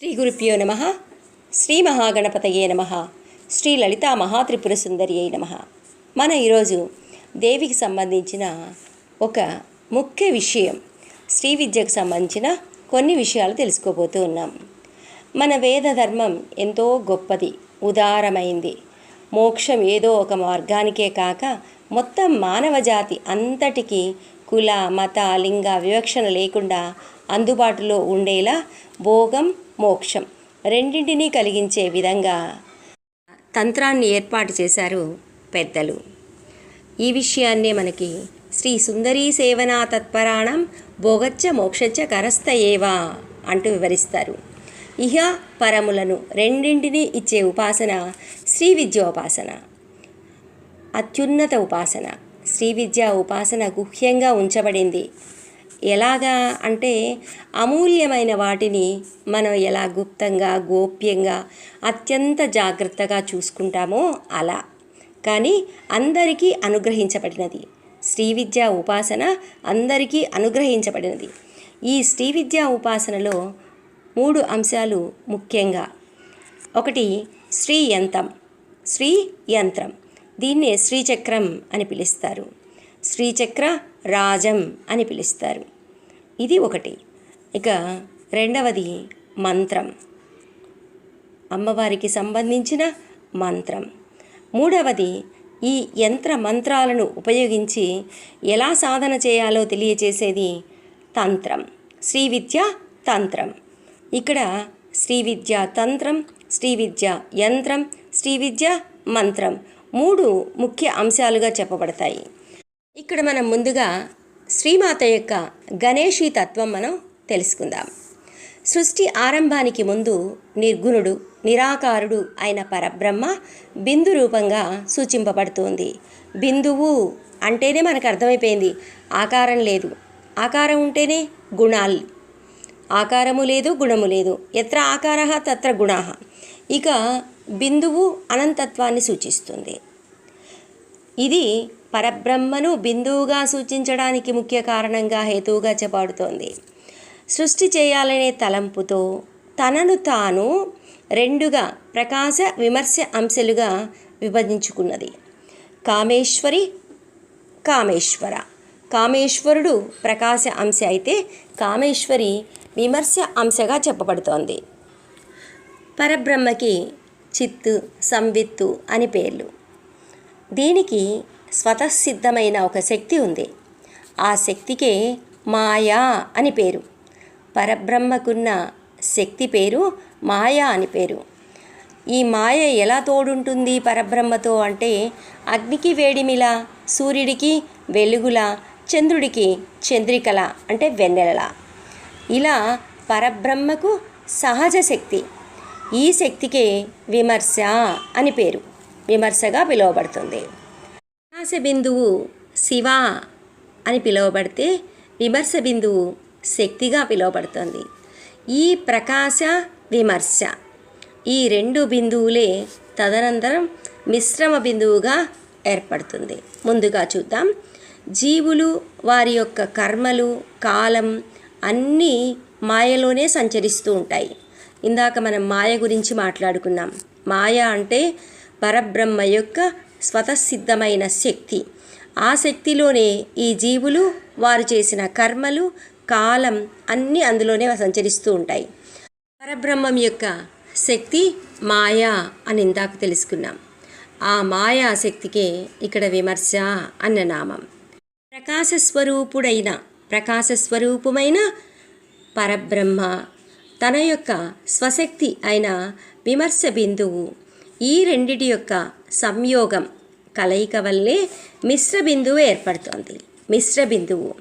శ్రీ గురుభ్యో నమ శ్రీ మహాగణపతయే నమ శ్రీ లలితా మహాత్రిపుర సుందరి అయి నమ మన ఈరోజు దేవికి సంబంధించిన ఒక ముఖ్య విషయం శ్రీ విద్యకు సంబంధించిన కొన్ని విషయాలు తెలుసుకోబోతూ ఉన్నాం. మన వేద ధర్మం ఎంతో గొప్పది ఉదారమైంది. మోక్షం ఏదో ఒక మార్గానికే కాక మొత్తం మానవ జాతి అంతటికీ కుల మత లింగ వివక్షణ లేకుండా అందుబాటులో ఉండేలా భోగం మోక్షం. రెండింటినీ కలిగించే విధంగా తంత్రాన్ని ఏర్పాటు చేశారు పెద్దలు. ఈ విషయాన్నే మనకి శ్రీ సుందరీ సేవనా తత్పరాణం భోగచ్చ మోక్షచ్చ కరస్థ ఏవా అంటూ వివరిస్తారు. ఇహ పరములను రెండింటినీ ఇచ్చే ఉపాసన శ్రీ విద్యోపాసన అత్యున్నత ఉపాసన. శ్రీ విద్య ఉపాసన గుహ్యంగా ఉంచబడింది. ఎలాగా అంటే అమూల్యమైన వాటిని మనం ఎలా గుప్తంగా గోప్యంగా అత్యంత జాగ్రత్తగా చూసుకుంటామో అలా. కానీ అందరికీ అనుగ్రహించబడినది. శ్రీ విద్యా ఉపాసన అందరికీ అనుగ్రహించబడినది. ఈ శ్రీ విద్యా ఉపాసనలో మూడు అంశాలు ముఖ్యంగా. ఒకటి శ్రీ యంత్రం. శ్రీ యంత్రం. దీన్నే శ్రీచక్రం అని పిలుస్తారు. శ్రీచక్ర రాజం అని పిలుస్తారు. ఇది ఒకటి. ఇక రెండవది మంత్రం. అమ్మవారికి సంబంధించిన మంత్రం. మూడవది ఈ యంత్ర మంత్రాలను ఉపయోగించి ఎలా సాధన చేయాలో తెలియచేసేది తంత్రం. శ్రీ విద్య తంత్రం. ఇక్కడ శ్రీ విద్య తంత్రం శ్రీ విద్య యంత్రం శ్రీ విద్య మంత్రం మూడు ముఖ్య అంశాలుగా చెప్పబడతాయి. ఇక్కడ మనం ముందుగా శ్రీమాత యొక్క గణేషీ తత్వం మనం తెలుసుకుందాం. సృష్టి ఆరంభానికి ముందు నిర్గుణుడు నిరాకారుడు అయిన పరబ్రహ్మ బిందు రూపంగా సూచింపబడుతోంది. బిందువు అంటేనే మనకు అర్థమైపోయింది ఆకారం లేదు. ఆకారం ఉంటేనే గుణాలు. ఆకారము లేదు గుణము లేదు. ఎత్ర ఆకార తత్ర గుణ. ఇక బిందువు అనంతత్వాన్ని సూచిస్తుంది. ఇది పరబ్రహ్మను బిందువుగా సూచించడానికి ముఖ్య కారణంగా హేతువుగా చెప్పబడుతోంది. సృష్టి చేయాలనే తలంపుతో తనను తాను రెండుగా ప్రకాశ విమర్శ అంశలుగా విభజించుకున్నది. కామేశ్వరి కామేశ్వర. కామేశ్వరుడు ప్రకాశ అంశ అయితే కామేశ్వరి విమర్శ అంశగా చెప్పబడుతోంది. పరబ్రహ్మకి చిత్తు సంవిత్తు అని పేర్లు. దీనికి స్వతసిద్ధమైన ఒక శక్తి ఉంది. ఆ శక్తికే మాయా అని పేరు. పరబ్రహ్మకున్న శక్తి పేరు మాయా అని పేరు. ఈ మాయ ఎలా తోడుంటుంది పరబ్రహ్మతో అంటే అగ్నికి వేడిమిలా సూర్యుడికి వెలుగులా చంద్రుడికి చంద్రికల అంటే వెన్నెలలా. ఇలా పరబ్రహ్మకు సహజ శక్తి. ఈ శక్తికే విమర్శ అని పేరు. విమర్శగా పిలువబడుతుంది. ప్రకాశ బిందువు శివ అని పిలువబడితే విమర్శ బిందువు శక్తిగా పిలువబడుతుంది. ఈ ప్రకాశ విమర్శ. ఈ రెండు బిందువులే తదనంతరం మిశ్రమ బిందువుగా ఏర్పడుతుంది. ముందుగా చూద్దాం. జీవులు వారి యొక్క కర్మలు కాలం అన్నీ మాయలోనే సంచరిస్తూ ఉంటాయి. ఇందాక మనం మాయ గురించి మాట్లాడుకున్నాం. మాయ అంటే పరబ్రహ్మ యొక్క స్వతసిద్ధమైన శక్తి. ఆ శక్తిలోనే ఈ జీవులు వారు చేసిన కర్మలు కాలం అన్నీ అందులోనే సంచరిస్తూ ఉంటాయి. పరబ్రహ్మం యొక్క శక్తి మాయా అని ఇందాక తెలుసుకున్నాం. ఆ మాయా శక్తికే ఇక్కడ విమర్శ అన్న నామం. ప్రకాశస్వరూపుడైన ప్రకాశస్వరూపమైన పరబ్రహ్మ తన యొక్క స్వశక్తి అయిన విమర్శ బిందువు ఈ రెండిటి యొక్క సంయోగం కలయిక వల్లే మిశ్ర బిందువు ఏర్పడుతోంది. మిశ్ర బిందువు.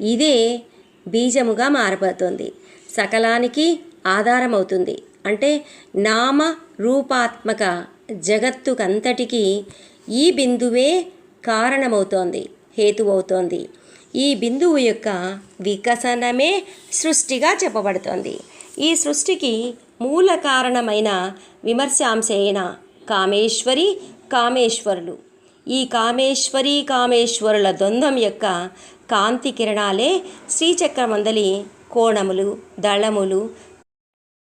ఇదే బీజముగా మారిపోతుంది సకలానికి ఆధారమవుతుంది. అంటే నామ రూపాత్మక జగత్తుకంతటికీ ఈ బిందువే కారణమవుతోంది హేతువవుతోంది. ఈ బిందువు యొక్క వికసనమే సృష్టిగా చెప్పబడుతోంది. ఈ సృష్టికి మూల కారణమైన విమర్శాంశైన కామేశ్వరి కామేశ్వరులు. ఈ కామేశ్వరి కామేశ్వరుల ద్వంద్వం యొక్క కాంతి కిరణాలే శ్రీచక్రమందలి కోణములు దళములు.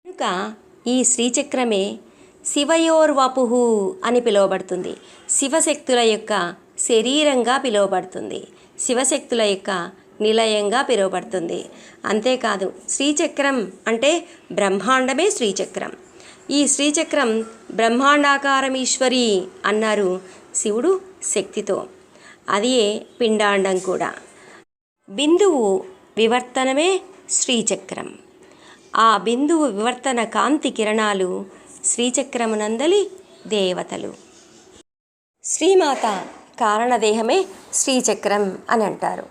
కనుక ఈ శ్రీచక్రమే శివయోర్వపుహు అని పిలువబడుతుంది. శివశక్తుల యొక్క శరీరంగా పిలువబడుతుంది. శివశక్తుల యొక్క నిలయంగా పిలువబడుతుంది. అంతేకాదు శ్రీచక్రం అంటే బ్రహ్మాండమే శ్రీచక్రం. ఈ శ్రీచక్రం బ్రహ్మాండాకారం ఈశ్వరి అన్నారు. శివుడు శక్తితో. అదే పిండాండం కూడా. బిందువు వివర్తనమే శ్రీచక్రం. ఆ బిందువు వివర్తన కాంతి కిరణాలు శ్రీచక్రమునందలి దేవతలు. శ్రీమాత కారణదేహమే శ్రీచక్రం అని అంటారు.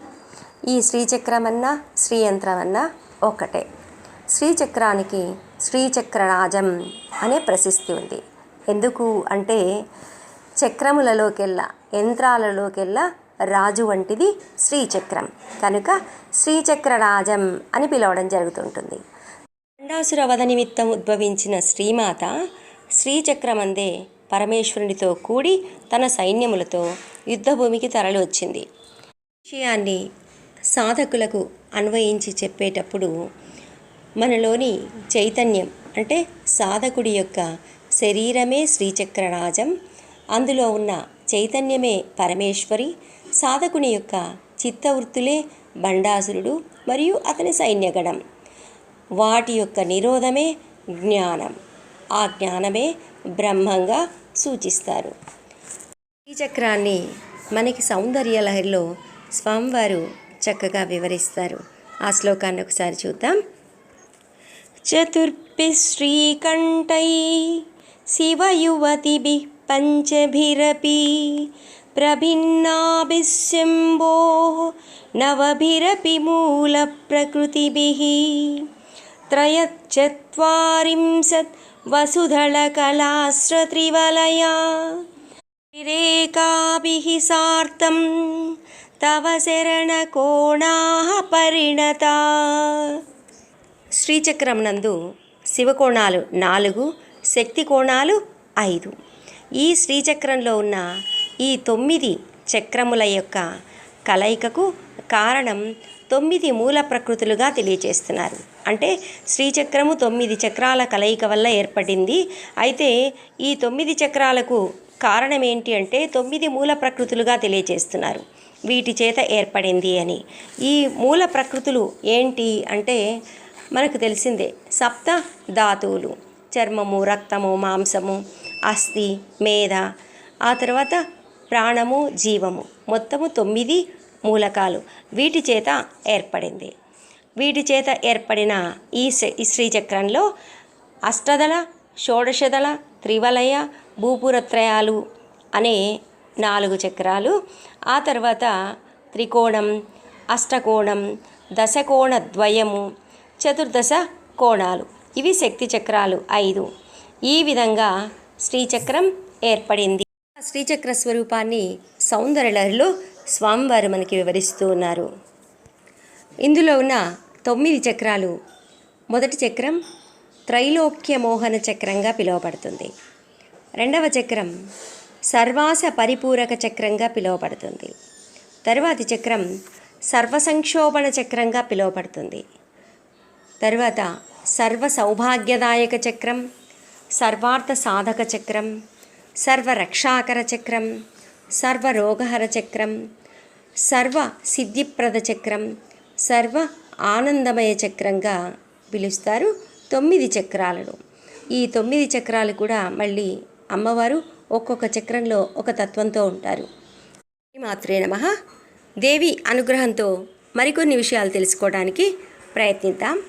ఈ శ్రీచక్రమన్నా శ్రీయంత్రమన్నా ఒక్కటే. శ్రీచక్రానికి శ్రీచక్రరాజం అనే ప్రశస్తి ఉంది. ఎందుకు అంటే చక్రములలోకెల్లా యంత్రాలలోకెల్లా రాజు వంటిది శ్రీచక్రం. కనుక శ్రీచక్ర రాజం అని పిలవడం జరుగుతుంటుంది. అండాసుర వధ నిమిత్తం ఉద్భవించిన శ్రీమాత శ్రీచక్రమందే పరమేశ్వరునితో కూడి తన సైన్యములతో యుద్ధభూమికి తరలి వచ్చింది విషయాన్ని సాధకులకు అన్వయించి చెప్పేటప్పుడు మనలోని చైతన్యం అంటే సాధకుడి యొక్క శరీరమే శ్రీచక్రరాజం అందులో ఉన్న చైతన్యమే పరమేశ్వరి సాధకుని యొక్క చిత్తవృత్తులే బండాసురుడు మరియు అతని సైన్యగణం. వాటి యొక్క నిరోధమే జ్ఞానం. ఆ జ్ఞానమే బ్రహ్మంగా సూచిస్తారు. ఈ చక్రాన్ని మనకి సౌందర్య లహరిలో స్వామివారు చక్కగా వివరిస్తారు. ఆ శ్లోకాన్ని ఒకసారి చూద్దాం. చతుర్భి శ్రీకంఠై శివయువతిభి పంచభిరపి ప్రభిన్నాభిశంభో నవభిరపి మూల ప్రకృతిభిः त्रयश्चत्वारिंशत् वसुधळकलाश्रत्रिवलया रेखाभिः सार्धं तव शरणकोणाः परिणता శ్రీచక్రం నందు శివకోణాలు నాలుగు శక్తి కోణాలు ఐదు ఈ శ్రీచక్రంలో ఉన్న ఈ తొమ్మిది చక్రముల యొక్క కలయికకు కారణం తొమ్మిది మూల ప్రకృతులుగా తెలియజేస్తున్నారు. అంటే శ్రీచక్రము తొమ్మిది చక్రాల కలయిక వల్ల ఏర్పడింది. అయితే ఈ తొమ్మిది చక్రాలకు కారణం ఏంటి అంటే తొమ్మిది మూల ప్రకృతులుగా తెలియజేస్తున్నారు. వీటి చేత ఏర్పడింది అని. ఈ మూల ప్రకృతులు ఏంటి అంటే మనకు తెలిసిందే. సప్త ధాతువులు. చర్మము రక్తము మాంసము అస్థి మేధ ఆ తర్వాత ప్రాణము జీవము. మొత్తము తొమ్మిది మూలకాలు. వీటి చేత ఏర్పడింది. వీటి చేత ఏర్పడిన ఈ ఈ శ్రీచక్రంలో అష్టదళ షోడశదళ త్రివలయ భూపురత్రయాలు అనే నాలుగు చక్రాలు. ఆ తర్వాత త్రికోణం అష్టకోణం దశకోణ ద్వయము చతుర్దశ కోణాలు. ఇవి శక్తి చక్రాలు ఐదు. ఈ విధంగా శ్రీచక్రం ఏర్పడింది. శ్రీచక్ర స్వరూపాన్ని సౌందర్యలహరిలో స్వామివారు మనకి వివరిస్తూ ఉన్నారు. ఇందులో ఉన్న తొమ్మిది చక్రాలు మొదటి చక్రం త్రైలోక్య మోహన చక్రంగా పిలువబడుతుంది. రెండవ చక్రం సర్వాస పరిపూరక చక్రంగా పిలువబడుతుంది. తరువాతి చక్రం సర్వసంక్షోభణ చక్రంగా పిలువబడుతుంది. తరువాత సర్వ సౌభాగ్యదాయక చక్రం సర్వార్థ సాధక చక్రం సర్వరక్షాకర చక్రం సర్వరోగహర చక్రం సర్వ సిద్ధిప్రద చక్రం సర్వ ఆనందమయ చక్రంగా పిలుస్తారు తొమ్మిది చక్రాలను. ఈ తొమ్మిది చక్రాలు కూడా మళ్ళీ అమ్మవారు ఒక్కొక్క చక్రంలో ఒక తత్వంతో ఉంటారు. మాత్రే నమ. దేవి అనుగ్రహంతో మరికొన్ని విషయాలు తెలుసుకోవడానికి ప్రయత్నిద్దాం.